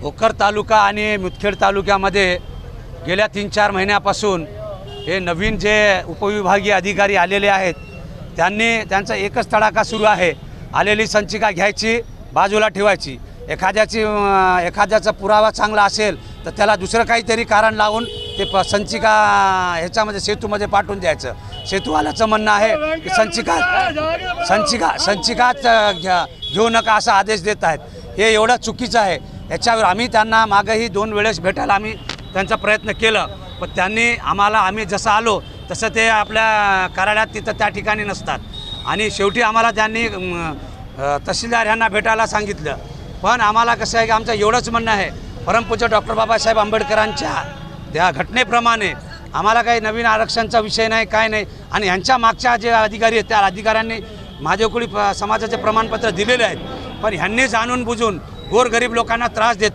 भोकर तालुका आणि मुदखेड तालुक्यामध्ये गेल्या तीन चार महिन्यापासून हे नवीन जे उपविभागीय अधिकारी आलेले आहेत त्यांनी त्यांचा एकच तडाखा सुरू आहे आलेली संचिका घ्यायची बाजूला ठेवायची. एखाद्याची एखाद्याचा पुरावा चांगला असेल तर त्याला दुसरं काहीतरी कारण लावून ते प संचिका ह्याच्यामध्ये सेतूमध्ये पाठवून द्यायचं. सेतूवाल्याचं म्हणणं आहे की संचिका संचिका संचिकाच घ्या घेऊ नका असा आदेश देत आहेत. हे एवढं चुकीचं आहे. याच्यावर आम्ही त्यांना मागंही दोन वेळेस भेटायला आम्ही त्यांचा प्रयत्न केलं. पण त्यांनी आम्हाला आम्ही जसं आलो तसं ते आपल्या कार्यालयात तिथं त्या ठिकाणी नसतात. आणि शेवटी आम्हाला त्यांनी तहसीलदार यांना भेटायला सांगितलं. पण आम्हाला कसं आहे की आमचं एवढंच म्हणणं आहे परमपूज्य डॉक्टर बाबासाहेब आंबेडकरांच्या त्या घटनेप्रमाणे आम्हाला काही नवीन आरक्षणचा विषय नाही काय नाही. आणि ह्यांच्या मागच्या जे अधिकारी आहेत त्या अधिकाऱ्यांनी माझ्याकुळी प समाजाचे प्रमाणपत्र दिलेले आहेत. पण ह्यांनी जाणून बुजून गोरगरीब लोकांना त्रास देत